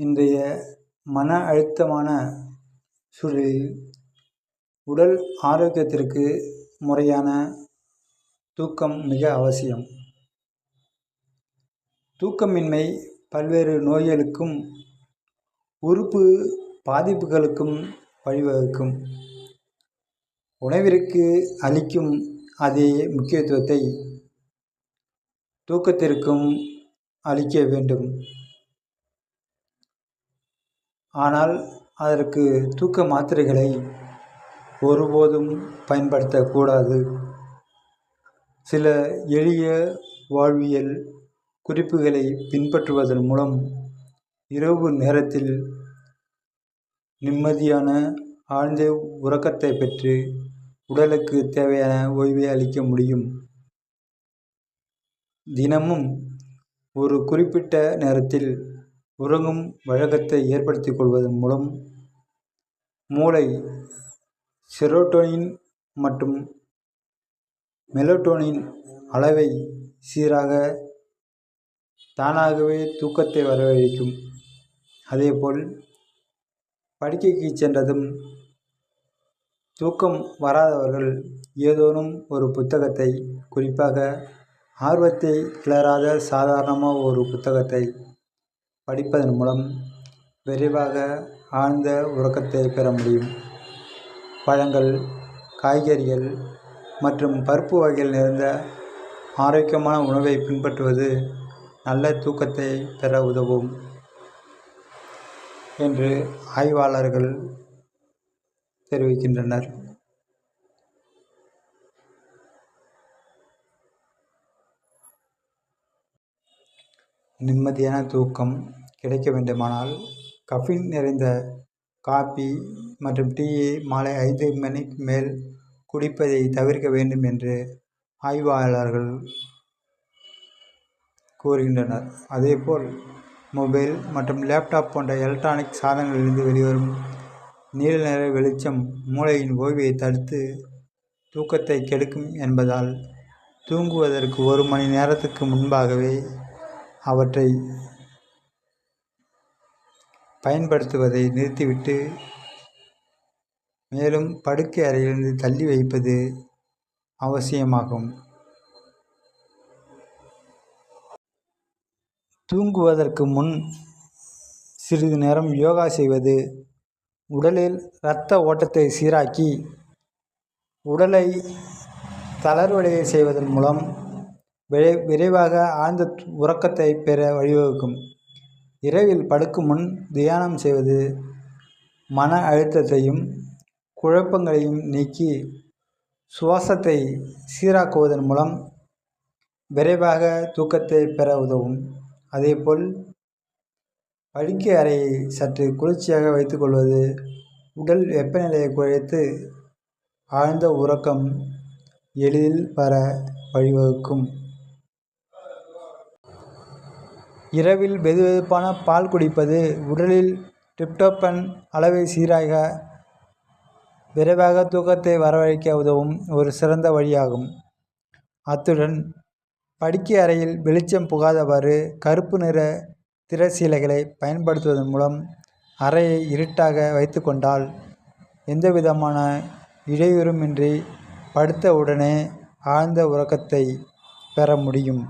இன்றைய மன அழுத்தமான சூழலில் உடல் ஆரோக்கியத்திற்கு முறையான தூக்கம் மிக அவசியம். தூக்கமின்மை பல்வேறு நோய்களுக்கும் உறுப்பு பாதிப்புகளுக்கும் வழிவகுக்கும். உணவிற்கு அளிக்கும் அதே முக்கியத்துவத்தை தூக்கத்திற்கும் அளிக்க வேண்டும். ஆனால் அதற்கு தூக்க மாத்திரைகளை ஒருபோதும் பயன்படுத்தக்கூடாது. சில எளிய வாழ்வியல் குறிப்புகளை பின்பற்றுவதன் மூலம் இரவு நேரத்தில் நிம்மதியான ஆழ்ந்த உறக்கத்தை பெற்று உடலுக்கு தேவையான ஓய்வை அளிக்க முடியும். தினமும் ஒரு குறிப்பிட்ட நேரத்தில் உறங்கும் வழக்கத்தை ஏற்படுத்திக் கொள்வதன் மூலம் மூளை செரோட்டோனின் மற்றும் மெலட்டோனின் அளவை சீராக தானாகவே தூக்கத்தை வரவழைக்கும். அதேபோல் படுக்கைக்கு சென்றதும் தூக்கம் வராதவர்கள் ஏதோனும் ஒரு புத்தகத்தை குறிப்பாக ஆர்வத்தை கிளறாத சாதாரணமாக ஒரு புத்தகத்தை படிப்பதன் மூலம் விரைவாக ஆழ்ந்த உறக்கத்தை பெற முடியும். பழங்கள் காய்கறிகள் மற்றும் பருப்பு வகைகள் நிறைந்த ஆரோக்கியமான உணவை பின்பற்றுவது நல்ல தூக்கத்தை பெற உதவும் என்று ஆய்வாளர்கள் தெரிவிக்கின்றனர். நிம்மதியான தூக்கம் கிடைக்க வேண்டுமானால் கஃபின் நிறைந்த காபி மற்றும் டீயை மாலை ஐந்து மணிக்கு மேல் குடிப்பதை தவிர்க்க வேண்டும் என்று ஆய்வாளர்கள் கூறுகின்றனர். அதேபோல் மொபைல் மற்றும் லேப்டாப் போன்ற எலக்ட்ரானிக் சாதனங்களிலிருந்து வெளிவரும் நீல நிற வெளிச்சம் மூளையின் ஓய்வை தடுத்து தூக்கத்தை கெடுக்கும் என்பதால் தூங்குவதற்கு ஒரு மணி நேரத்துக்கு முன்பாகவே அவற்றை பயன்படுத்துவதை நிறுத்திவிட்டு மேலும் படுக்கை அறையிலிருந்து தள்ளி வைப்பது அவசியமாகும். தூங்குவதற்கு முன் சிறிது நேரம் யோகா செய்வது உடலில் இரத்த ஓட்டத்தை சீராக்கி உடலை தளர்வடைய செய்வதன் மூலம் விரை விரைவாக ஆழ்ந்த உறக்கத்தை பெற வழிவகுக்கும். இரவில் படுக்கும் முன் தியானம் செய்வது மன அழுத்தத்தையும் குழப்பங்களையும் நீக்கி சுவாசத்தை சீராக்குவதன் மூலம் விரைவாக தூக்கத்தை பெற உதவும். அதேபோல் படுக்கை அறையை சற்று குளிர்ச்சியாக வைத்துக்கொள்வது உடல் வெப்பநிலையை குறைத்து ஆழ்ந்த உறக்கம் எளிதில் வர வழிவகுக்கும். இரவில் வெதுவெதுப்பான பால் குடிப்பது உடலில் டிரிப்டோபன் அளவை சீராக விரைவாக தூக்கத்தை வரவழைக்க உதவும் ஒரு சிறந்த வழியாகும். அத்துடன் படுக்கை அறையில் வெளிச்சம் புகாதவாறு கருப்பு நிற திரைச்சீலைகளை பயன்படுத்துவதன் மூலம் அறையை இருட்டாக வைத்துக்கொண்டால் எந்தவிதமான இடையூறுமின்றி படுத்த உடனே ஆழ்ந்த உறக்கத்தை பெற முடியும்.